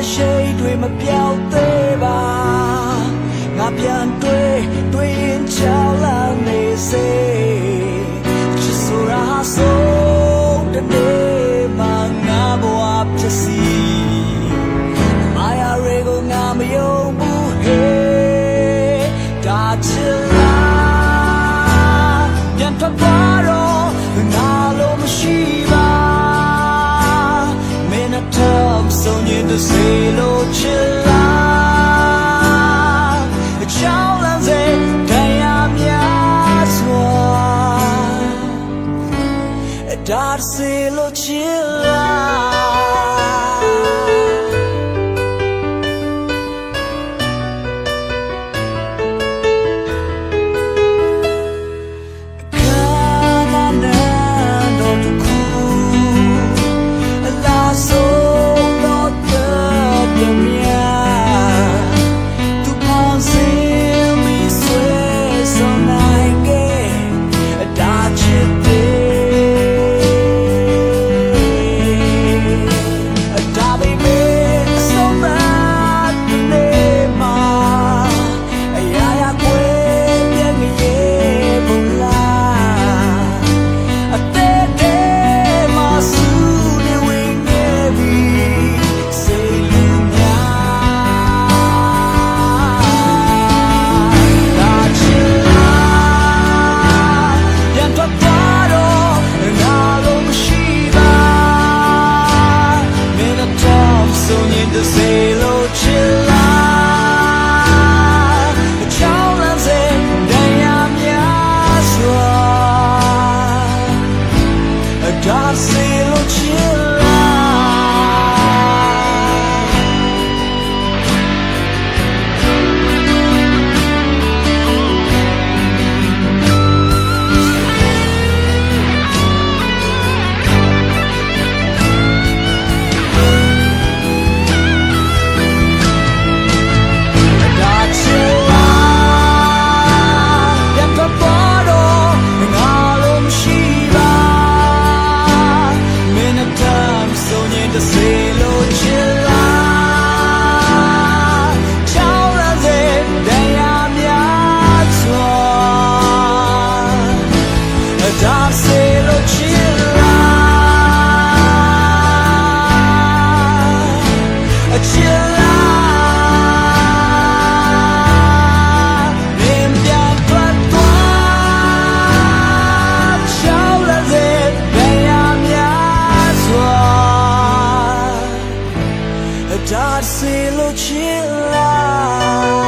အရှိတွေမပြောင်းသေးပါငါပြန်တွေ့တွေ့ရင်ချောင်းလာနေစေချစ်ဆိုရာဆုံးတနေ့မှငါဘဝပြည့်စည်မာယာတွေကိုငါမယုံဘူးဟေးဒါချစ်လားပြန်ထွက်ပါ pelo de. အချစ်လားမင်းပြတ်သွားသွားချောင်းလာစေဘယ်ရများစွာဒါစီလို့ချစ်လား